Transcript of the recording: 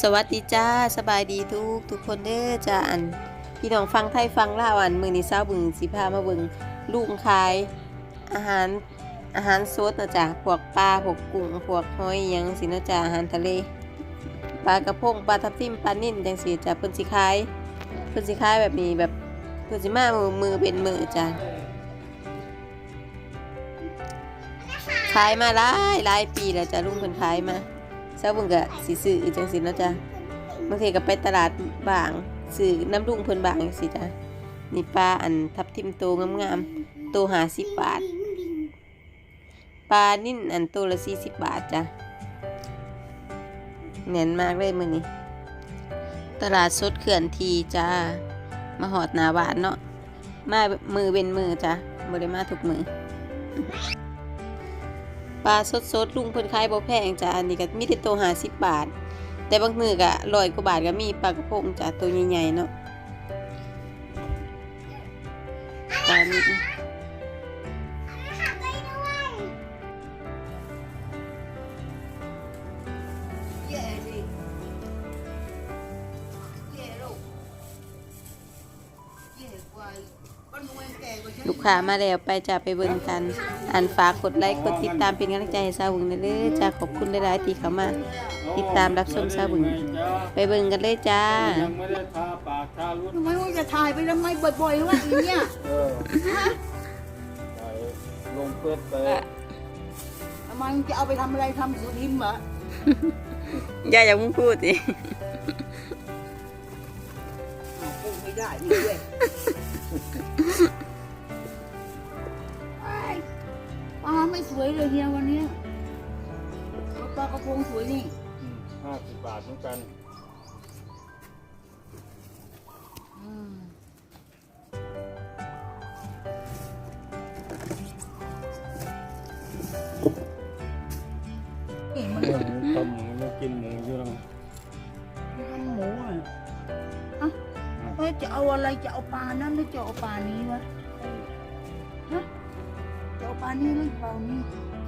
สวัสดีจ้าสบายดีทุกทุกคนเด้อจ้าอันพี่น้องฟังไทยฟังลาวอันมือนี้เช้าบึงสิพามาบิ่งลุงขาย อาหารอาหารสดนะจ้ะพวกปลาพวกกุ้งพวกหอยยังสินะจ้ะอาหารทะเลปลากระพงปลาทับทิมปลานิ่นจังสิจ้ะเพิ่นสิขายเพิ่นสิขายแบบนี้แบบเพิ่นสิมามือมือเป็นมือจ้ะขายมาหลายหลายปีแล้วจ้ะลุงเพิ่นขายมา เช้าเบิ่งก็สิซื้อจังซี่เนาะจ้ะบางทีก็ไปตลาดบางซื้อน้ำลุงเพิ่นบางจังซี่จ้ะนี่ปลาอันทับทิมโตงามๆโต50บบาทปลานิ่นอันโตละ40บบาทจ้ะแน่นมากเลยมื้อนี้ตลาดสดเขื่อนทีจ้ามาหอดหนาบ้านเนาะมามือเป็นมือจ้ะบ่ได้มาทุกมือ ปลาสดๆลุงเพิ่นขายบ่แพงจ้ะอันนี้ก็มีแต่ตัว50บาท แต่บางมื้อก็ร้อยกว่าบาทก็มีปลากระพงจ้ะตัวใหญ่ๆเนาะปลานิลลูกค้ามาแล้วไปจ้ะไปเบิ่งกัน อันฝากกดไลค์กดติดตามเป็นกำลังใจให้สาวบึงเด้อจ้าขอบคุณหลายๆที่เข้ามาติดตามรับชมสาวบึงไปเบิ่งกันเลยจ้ายังไม่ได้ทาปากทาลุ้นทำไมมึงจะถ่ายไปทำไมบ่อยๆวะอีเนี่ยเออใส่ลงเฟซไปทำไมมึงจะเอาไปทำอะไรทำสุทิมเหรออย่าอย่ามึงพูดดิอ้าวพูดไม่ได้นี่ด้วย สวยเลยเฮียวันเนี้ยปลากระพงสวยนี่ห้าสิบบาทเหมือนกันอืมนี่มันเรื่องนี้ต้มหมูไม่กินหมูอยู่แล้วมันทำหมูอะอะเอ้ยจะเอาอะไรจะเอาปลานั่นหรือจะเอาปลานี้วะ ฮะจะเ